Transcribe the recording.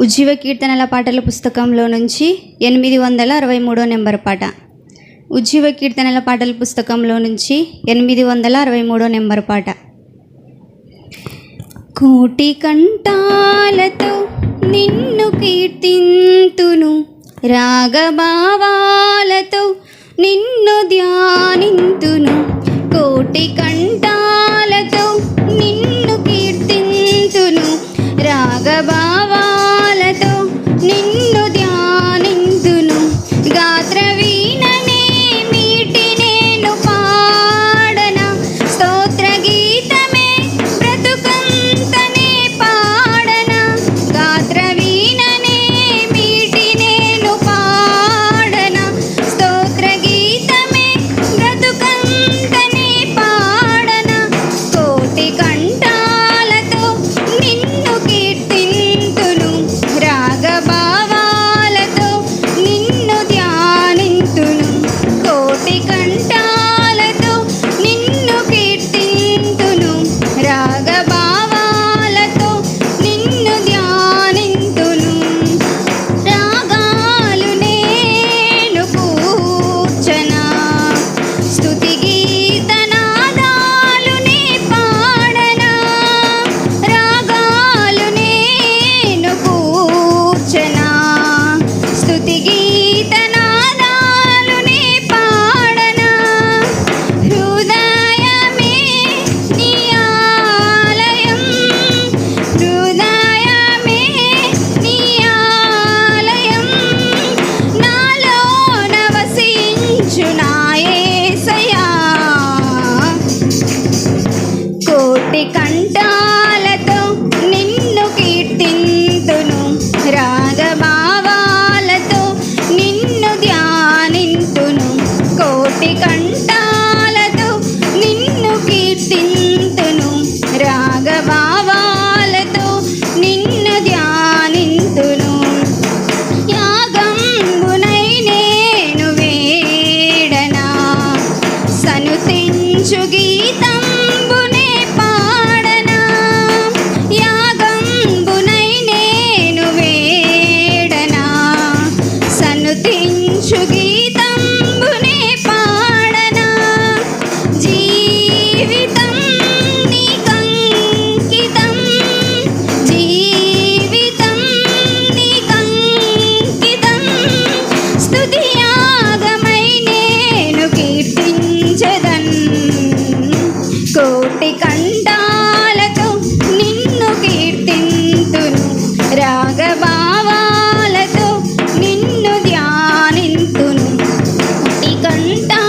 ఉజ్జీవ కీర్తనల పాటల పుస్తకంలో నుంచి ఎనిమిది వందల అరవై మూడో నెంబర్ పాట. ఉజ్జీవ కీర్తనల పాటల పుస్తకంలో నుంచి ఎనిమిది వందల అరవై మూడో నెంబర్ పాట. కోటి కంఠాలతో నిన్ను కీర్తింతును రాగభావాలతో నిన్ను ధ్యానింతును. కోటి కంఠ రాగభావాలతో and Ahorita